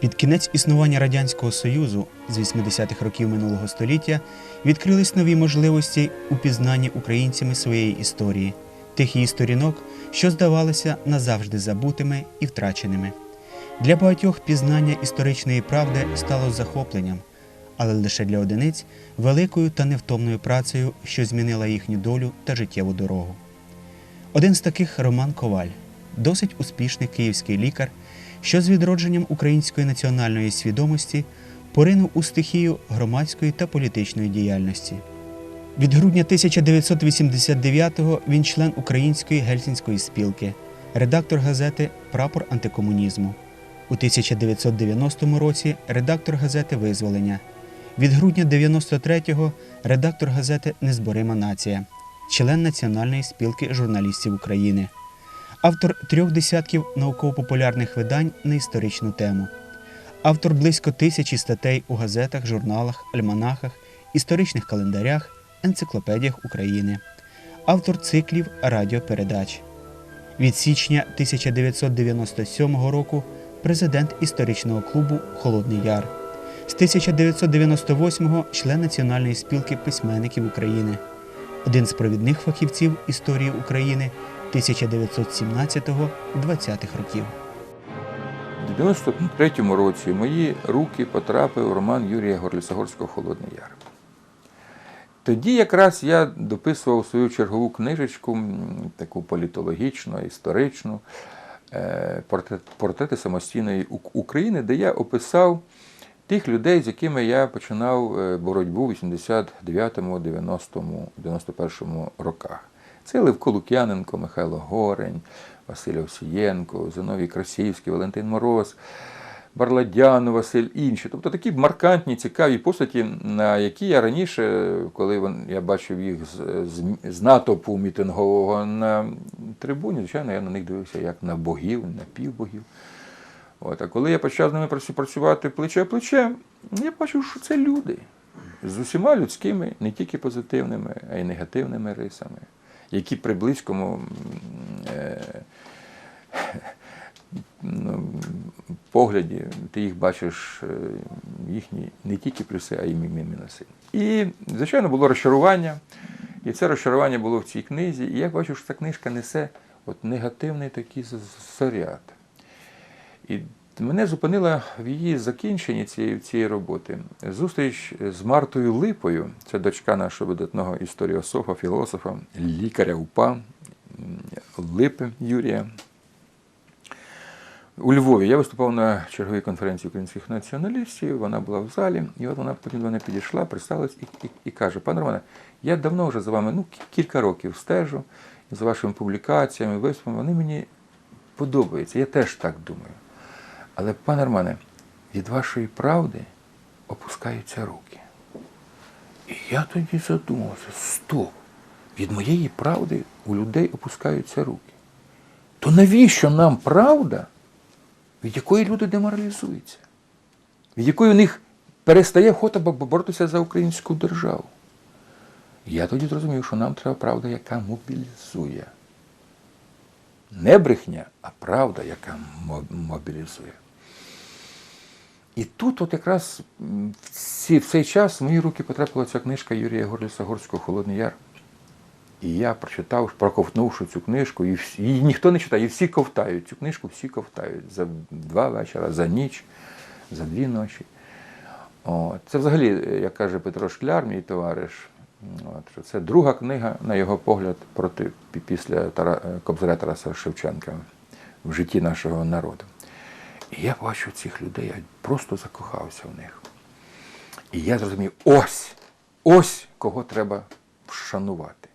Під кінець існування Радянського Союзу з 80-х років минулого століття відкрились нові можливості у пізнанні українцями своєї історії, тих її сторінок, що здавалися назавжди забутими і втраченими. Для багатьох пізнання історичної правди стало захопленням, але лише для одиниць великою та невтомною працею, що змінила їхню долю та життєву дорогу. Один з таких Роман Коваль, досить успішний київський лікар, що з відродженням української національної свідомості поринув у стихію громадської та політичної діяльності. Від грудня 1989-го він член Української гельсінської спілки, редактор газети Прапор антикомунізму. У 1990 році редактор газети Визволення. Від грудня 93-го редактор газети Незборима нація, член Національної спілки журналістів України, автор трьох десятків науково-популярних видань на історичну тему, автор близько тисячі статей у газетах, журналах, альманахах, історичних календарях, енциклопедіях України, автор циклів радіопередач. Від січня 1997 року президент історичного клубу Холодний Яр. З 1998-го член Національної спілки письменників України, один з провідних фахівців історії України 1917-20-х років. У 93-му році мої руки потрапив роман Юрія Горлісогорського Холодний Яр. Тоді якраз я дописував свою чергову книжечку, таку політологічну, історичну, е, портрети самостійної України, де я описав тих людей, з якими я починав е, боротьбу в 89-му, 90-му, 91-му роках. Це Левко Лук'яненко, Михайло Горень, Василь Овсієнко, Зиновій Красівський, Валентин Мороз, Барладяну, Василь інші. Тобто такі маркантні, цікаві постаті, на які я раніше, коли я бачив їх з, з, з натовпу мітингового на трибуні, звичайно, я на них дивився як на богів, на півбогів. От, а коли я почав з ними працювати плече плече, я бачив, що це люди з усіма людськими, не тільки позитивними, а й негативними рисами, які при близькому е, ну, погляді ти їх бачиш, е, їхні не тільки плюси, а й мі- мі- мінуси. І, звичайно, було розчарування. І це розчарування було в цій книзі. І я бачу, що ця книжка несе от негативний такий заряд. І мене зупинила в її закінченні цієї, цієї роботи зустріч з Мартою Липою, це дочка нашого видатного історіософа, філософа, лікаря УПА Липи Юрія. У Львові я виступав на черговій конференції українських націоналістів, вона була в залі, і от вона потім до мене підійшла, представилась і, і, і каже: пане Романе, я давно вже за вами, ну, кілька років стежу, за вашими публікаціями, виступами, вони мені подобаються. Я теж так думаю. Але, пане Романе, від вашої правди опускаються руки. І я тоді задумався: стоп! Від моєї правди у людей опускаються руки. То навіщо нам правда, від якої люди деморалізуються? Від якої у них перестає охота боротися за українську державу? Я тоді зрозумів, що нам треба правда, яка мобілізує. Не брехня, а правда, яка мобілізує. І тут, от якраз в цей час в мої руки потрапила ця книжка Юрія Горліса Горського Холодний Яр. І я прочитав, проковтнувши цю книжку, і всі, її ніхто не читає, і всі ковтають цю книжку, всі ковтають за два вечора, за ніч, за дві ночі. От. Це взагалі, як каже Петро Шкляр, мій товариш, от, що це друга книга, на його погляд, проти, після Тара, е, Кобзаря Тараса Шевченка в житті нашого народу. І я бачу цих людей, я просто закохався в них. І я зрозумів, ось, ось кого треба вшанувати.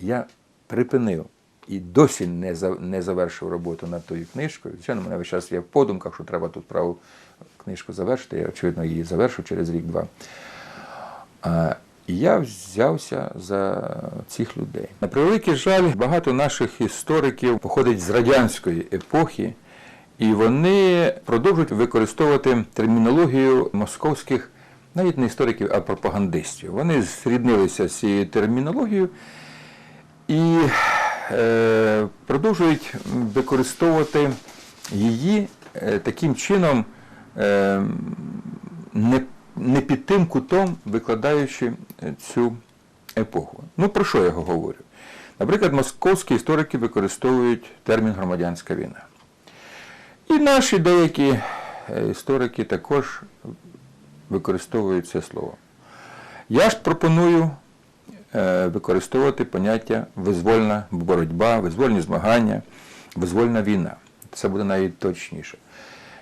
Я припинив і досі не, не завершив роботу над тою книжкою. Звичайно, мене весь час є в подумках, що треба тут праву книжку завершити. Я, очевидно, її завершу через рік-два. І я взявся за цих людей. На превеликий жаль, багато наших істориків походить з радянської епохи, і вони продовжують використовувати термінологію московських, навіть не істориків, а пропагандистів. Вони зріднилися з цією термінологією і е, продовжують використовувати її е, таким чином, е, не, не під тим кутом, викладаючи е, цю епоху. Ну, про що я говорю? Наприклад, московські історики використовують термін громадянська війна. І наші деякі е, історики також використовують це слово. Я ж пропоную е, використовувати поняття визвольна боротьба, визвольні змагання, визвольна війна. Це буде навіть точніше.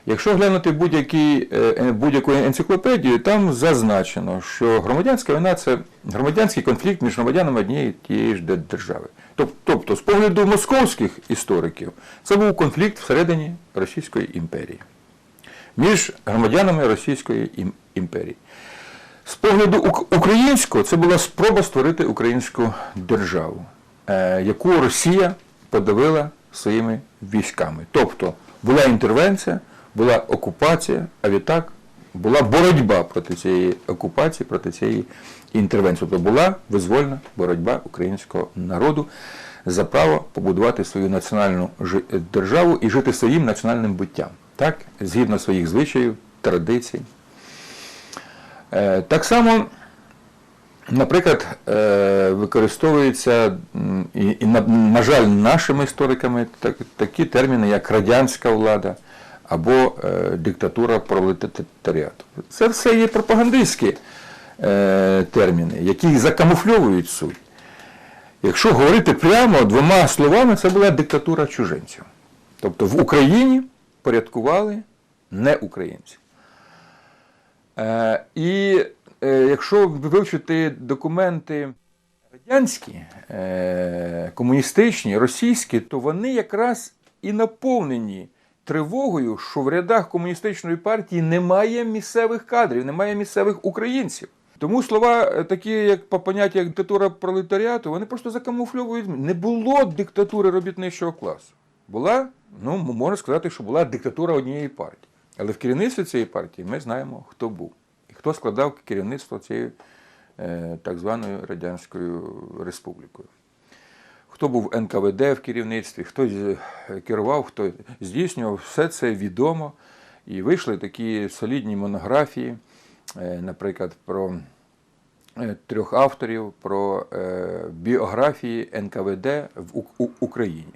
Якщо глянути будь-які, е, будь-яку енциклопедію, там зазначено, що громадянська війна це громадянський конфлікт між громадянами однієї тієї ж держави. Тобто, з погляду московських істориків, це був конфлікт всередині Російської імперії між громадянами Російської імперії. З погляду українського, це була спроба створити українську державу, е, яку Росія подавила своїми військами. Тобто була інтервенція, була окупація, а відтак була боротьба проти цієї окупації, проти цієї інтервенції. Тобто була визвольна боротьба українського народу за право побудувати свою національну державу і жити своїм національним буттям, так? згідно своїх звичаїв, традицій. Е, Так само, наприклад, е, використовуються, м, і, на жаль, нашими істориками такі терміни, як радянська влада або е, диктатура пролетаріату. Це все є пропагандистські е, терміни, які закамуфльовують суть. Якщо говорити прямо двома словами, це була диктатура чужинців. Тобто в Україні порядкували не українці. Е, і якщо вивчити документи радянські, комуністичні, російські, то вони якраз і наповнені тривогою, що в рядах комуністичної партії немає місцевих кадрів, немає місцевих українців. Тому слова е, такі, як по поняття як диктатура пролетаріату, вони просто закамуфльовують. Не було диктатури робітничого класу. Була, ну можна сказати, що була диктатура однієї партії. Але в керівництві цієї партії ми знаємо, хто був і хто складав керівництво цією е, так званою Радянською Республікою. Хто був НКВД в керівництві, хто керував, хто здійснював, все це відомо. І вийшли такі солідні монографії, е, наприклад, про е, трьох авторів, про е, біографії НКВД в Україні.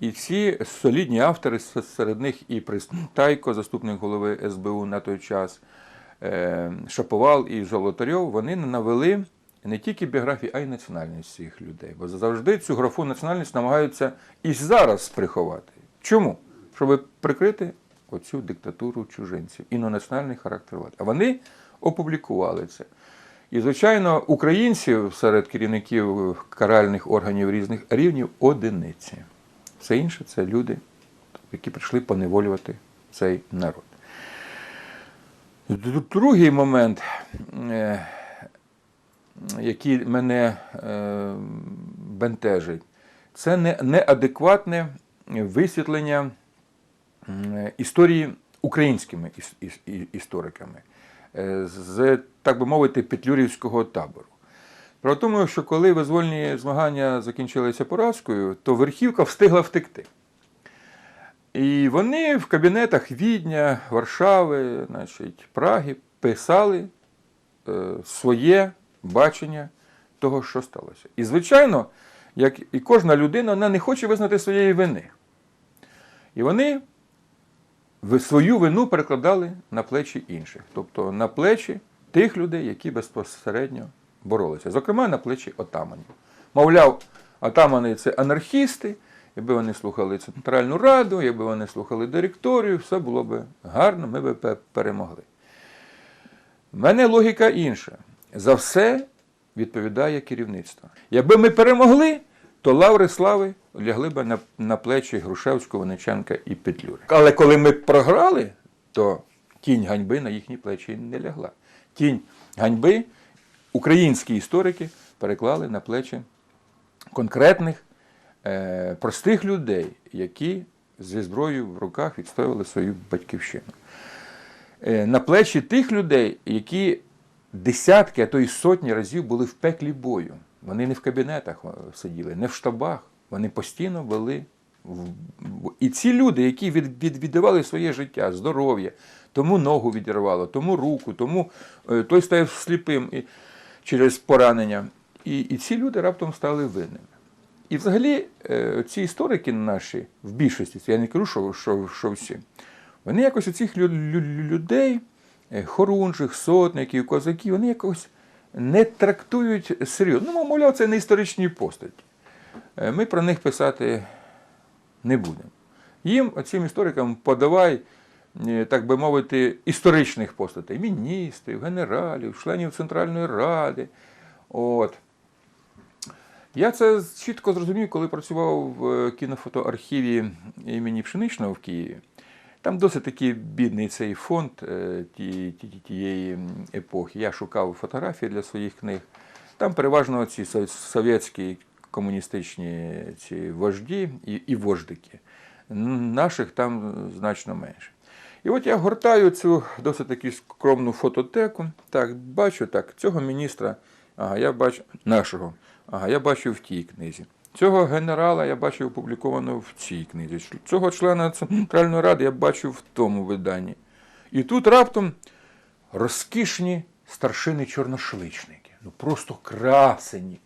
І ці солідні автори, серед них і Пристайко, заступник голови СБУ на той час, е, Шаповал і Золотарьов, вони навели не тільки біографії, а й національність цих людей. Бо завжди цю графу національність намагаються і зараз приховати. Чому? Щоб прикрити оцю диктатуру чужинців, інонаціональний характер влади. А вони опублікували це. І, звичайно, українців серед керівників каральних органів різних рівнів одиниці. Все інше це люди, які прийшли поневолювати цей народ. Другий момент, який мене е, бентежить, це не- неадекватне висвітлення історії українськими істориками е, з, так би мовити, петлюрівського табору. Про тому, що коли визвольні змагання закінчилися поразкою, то верхівка встигла втекти. І вони в кабінетах Відня, Варшави, значить, Праги писали е, своє бачення того, що сталося. І, звичайно, як і кожна людина, вона не хоче визнати своєї вини. І вони свою вину перекладали на плечі інших, тобто на плечі тих людей, які безпосередньо боролися, зокрема на плечі отаманів. Мовляв, отамани це анархісти, якби вони слухали Центральну Раду, якби вони слухали директорію, все було б гарно, ми б перемогли. У мене логіка інша. За все відповідає керівництво. Якби ми перемогли, то лаври слави лягли б на, на плечі Грушевського, Вениченка і Петлюри. Але коли ми програли, то тінь ганьби на їхні плечі не лягла. Тінь ганьби українські історики переклали на плечі конкретних е, простих людей, які зі зброєю в руках відстоювали свою батьківщину. Е, на плечі тих людей, які десятки, а то й сотні разів були в пеклі бою. Вони не в кабінетах сиділи, не в штабах. Вони постійно були. в- в- І ці люди, які від, від, віддавали своє життя, здоров'я, тому ногу відірвало, тому руку, тому е, той став сліпим і, через поранення. І, і ці люди раптом стали винними. І взагалі е, ці історики наші, в більшості, я не кажу, що, що, що всі, вони якось оцих лю- лю- людей, хорунжих, сотників, козаків, вони якось не трактують серйозно. Ну, мовляв, це не історичні постаті. Е, Ми про них писати не будемо. Їм, цим історикам, подавай, е, так би мовити, історичних постатей міністрів, генералів, членів Центральної Ради. От. Я це чітко зрозумів, коли працював в е, кінофотоархіві імені Пшеничного в Києві. Там досить такий бідний цей фонд е, ті- ті- ті- тієї епохи. Я шукав фотографії для своїх книг. Там переважно ці совєтські комуністичні ці вожді і, і вождики. Наших там значно менше. І от я гортаю цю досить таки скромну фототеку. Так, бачу так, цього міністра, ага, я бачу нашого, ага, я бачу в тій книзі. Цього генерала я бачив опубліковано в цій книзі. Цього члена Центральної Ради я бачив в тому виданні. І тут раптом розкішні старшини чорношличники. Ну просто красені.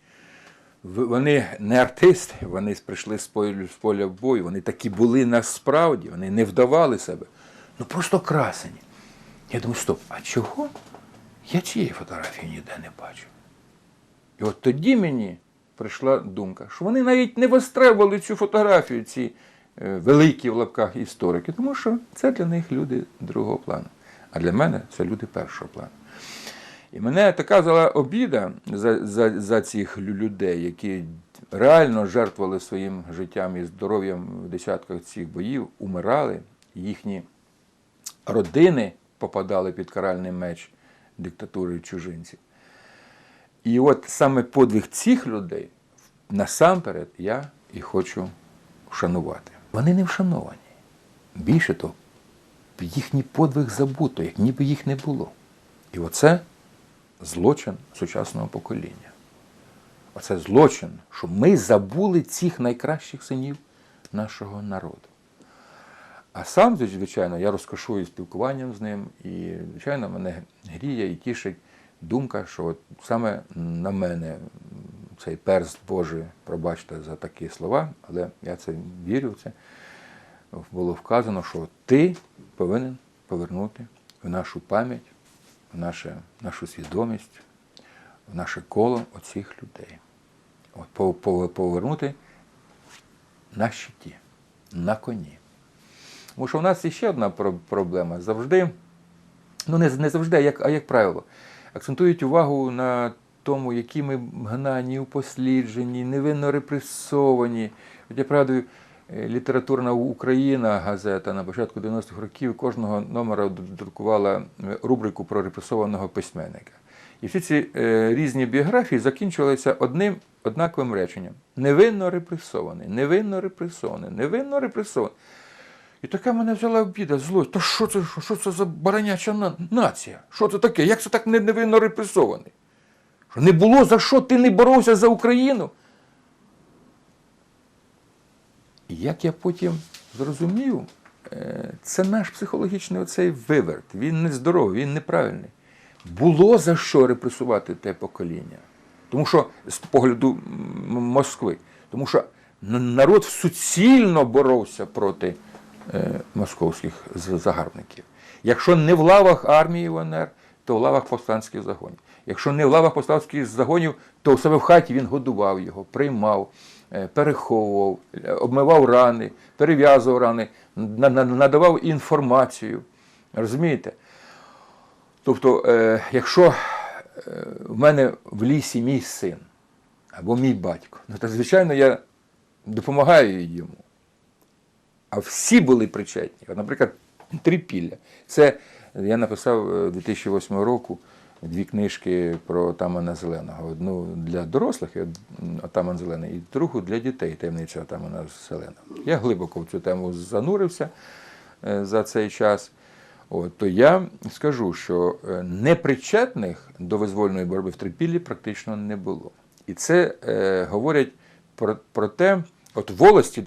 Вони не артисти, вони прийшли з поля, поля бою, вони такі були насправді, вони не вдавали себе. Ну просто красені. Я думаю, стоп, а чого? Я цієї фотографії ніде не бачу. І от тоді мені прийшла думка, що вони навіть не вистребували цю фотографію, ці е, великі в лапках історики, тому що це для них люди другого плану. А для мене це люди першого плану. І мене така взяла обіда за, за, за цих людей, які реально жертвували своїм життям і здоров'ям в десятках цих боїв, умирали, їхні родини попадали під каральний меч диктатури чужинців. І от саме подвиг цих людей насамперед я і хочу вшанувати. Вони не вшановані. Більше того, їхній подвиг забуто, як ніби їх не було. І оце злочин сучасного покоління. Оце злочин, що ми забули цих найкращих синів нашого народу. А сам, звичайно, я розкошую спілкуванням з ним, і, звичайно, мене гріє і тішить думка, що от саме на мене цей перст Божий, пробачте за такі слова, але я це вірю це. Було вказано, що ти повинен повернути в нашу пам'ять, в наше, нашу свідомість, в наше коло оцих людей. От, пов- пов- повернути на щиті, на коні. Тому що в нас є ще одна проблема. Завжди, ну не, не завжди, а як, а як правило, акцентують увагу на тому, які ми гнані, упосліджені, невинно репресовані. От я пригадую, е, літературна Україна газета на початку 90-х років кожного номера друкувала е, рубрику про репресованого письменника. І всі ці е, різні біографії закінчувалися одним однаковим реченням: невинно репресований, невинно репресований, невинно репресований. І така мене взяла обіда, злость. То що це, що це за бараняча на- нація? Що це таке? Як це так невинно репресований? Що не було за що ти не боровся за Україну? І як я потім зрозумів, е, це наш психологічний оцей виверт. Він нездоровий, він неправильний. Було за що репресувати те покоління. Тому що з погляду Москви, тому що народ суцільно боровся проти московських загарбників. Якщо не в лавах армії УНР, то в лавах повстанських загонів. Якщо не в лавах повстанських загонів, то у себе в хаті він годував його, приймав, е, переховував, е, обмивав рани, перев'язував рани, на- на- надавав інформацію. Розумієте? Тобто, е, якщо е, в мене в лісі мій син або мій батько, ну то звичайно я допомагаю йому. А всі були причетні. Наприклад, Трипілля. Це я написав е, 2008 року дві книжки про Тамана Зеленого. Одну для дорослих, Отаман Зелений, і другу для дітей, таємниця Отамана Зеленого. Я глибоко в цю тему занурився е, за цей час. От, то я скажу, що е, непричетних до визвольної боротьби в Трипіллі практично не було. І це е, говорять про, про те, от волості